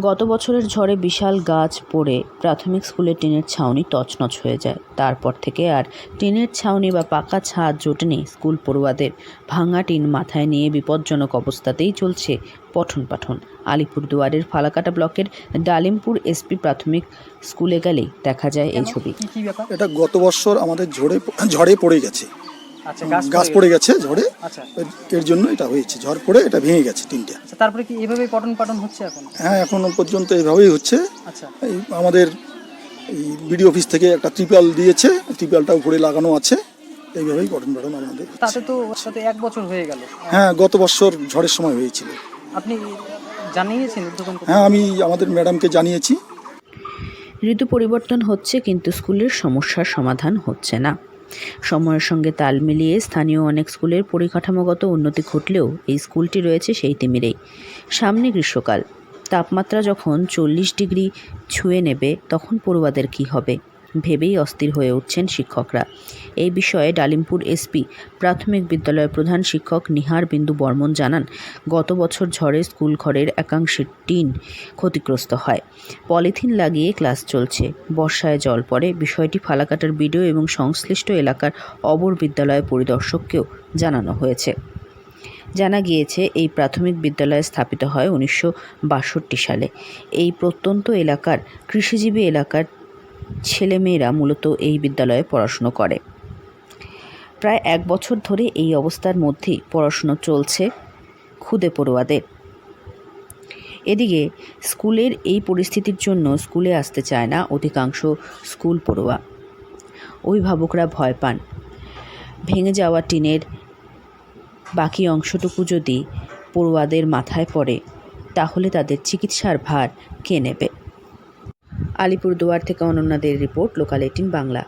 গত বছরের ঝড়ে বিশাল গাছ পড়ে প্রাথমিক স্কুলের টিনের ছাউনি তছনছ হয়ে যায়। তারপর থেকে আর টিনের ছাউনি বা পাকা ছাদ জোটেনি স্কুল পড়ুয়াদের। ভাঙা টিন মাথায় নিয়ে বিপজ্জনক অবস্থাতেই চলছে পঠন পাঠন আলিপুরদুয়ারের ফালাকাটা ব্লকের ডালিমপুর এসপি প্রাথমিক স্কুলে গেলেই দেখা যায় এই ছবি। এটা গত বছর আমাদের ঝড়ে ঝড়ে পড়ে গেছে। গাছ পড়ে গেছে। ঝড়ে। আচ্ছা। এর- জন্য এটা হয়েছে। ঝড় পড়ে এটা ভেঙে গেছে তিনটা। আচ্ছা তারপরে কি এভাবেই পঠন পাঠন হচ্ছে এখন? হ্যাঁ এখনও পর্যন্ত এইভাবেই হচ্ছে। আচ্ছা। এই আমাদের এই বিডি অফিস থেকে একটা ত্রিপাল দিয়েছে। ত্রিপালটা উপরে লাগানো আছে। এইভাবেই গঠন গঠন আমাদের তাতে তো সাথে এক বছর হয়ে গেল। হ্যাঁ গত বছর ঝড়ের সময় হয়েছিল। আপনি জানিয়েছেন হ্যাঁ আমি আমাদের ম্যাডামকে জানিয়েছি। ঋতু পরিবর্তন হচ্ছে কিন্তু স্কুলের সমস্যার সমাধান হচ্ছে না। সময়ের সঙ্গে তাল মিলিয়ে স্থানীয় অনেক স্কুলের পরিকাঠামোগত উন্নতি ঘটলেও এই স্কুলটি রয়েছে সেই তিমিরেই। সামনে গ্রীষ্মকাল। তাপমাত্রা যখন চল্লিশ ডিগ্রি ছুঁয়ে নেবে, তখন পড়ুয়াদের কী হবে? ভেবেই অস্থির হয়ে উঠছেন শিক্ষকরা। এই বিষয়ে ডালিমপুর এসপি, প্রাথমিক বিদ্যালয়ের প্রধান শিক্ষক নিহার বিন্দু বর্মন জানান, গত বছর ঝড়ে স্কুল ঘরের একাংশের টিন ক্ষতিগ্রস্ত হয়। পলিথিন লাগিয়ে ক্লাস চলছে। বর্ষায় জল পড়ে। বিষয়টি ফালাকাটার বিডিও এবং সংশ্লিষ্ট এলাকার অবর বিদ্যালয় পরিদর্শককেও জানানো হয়েছে। জানা গিয়েছে, এই প্রাথমিক বিদ্যালয় স্থাপিত হয় উনিশশো বাষট্টি সালে। এই প্রত্যন্ত এলাকার কৃষিজীবী এলাকার ছেলেমেয়েরা মূলত এই বিদ্যালয়ে পড়াশুনো করে। প্রায় এক বছর ধরে এই অবস্থার মধ্যেই পড়াশুনো চলছে খুদে পড়ুয়াদের। এদিকে স্কুলের এই পরিস্থিতির জন্য স্কুলে আসতে চায় না অধিকাংশ স্কুল পড়ুয়া। অভিভাবকরা ভয় পান। ভেঙে যাওয়া টিনের বাকি অংশটুকু যদি পড়ুয়াদের মাথায় পড়ে, তাহলে তাদের চিকিৎসার ভার কে নেবে? আলিপুরদুয়ার থেকে অনন্যাদের রিপোর্ট লোকাল এইটিন বাংলা।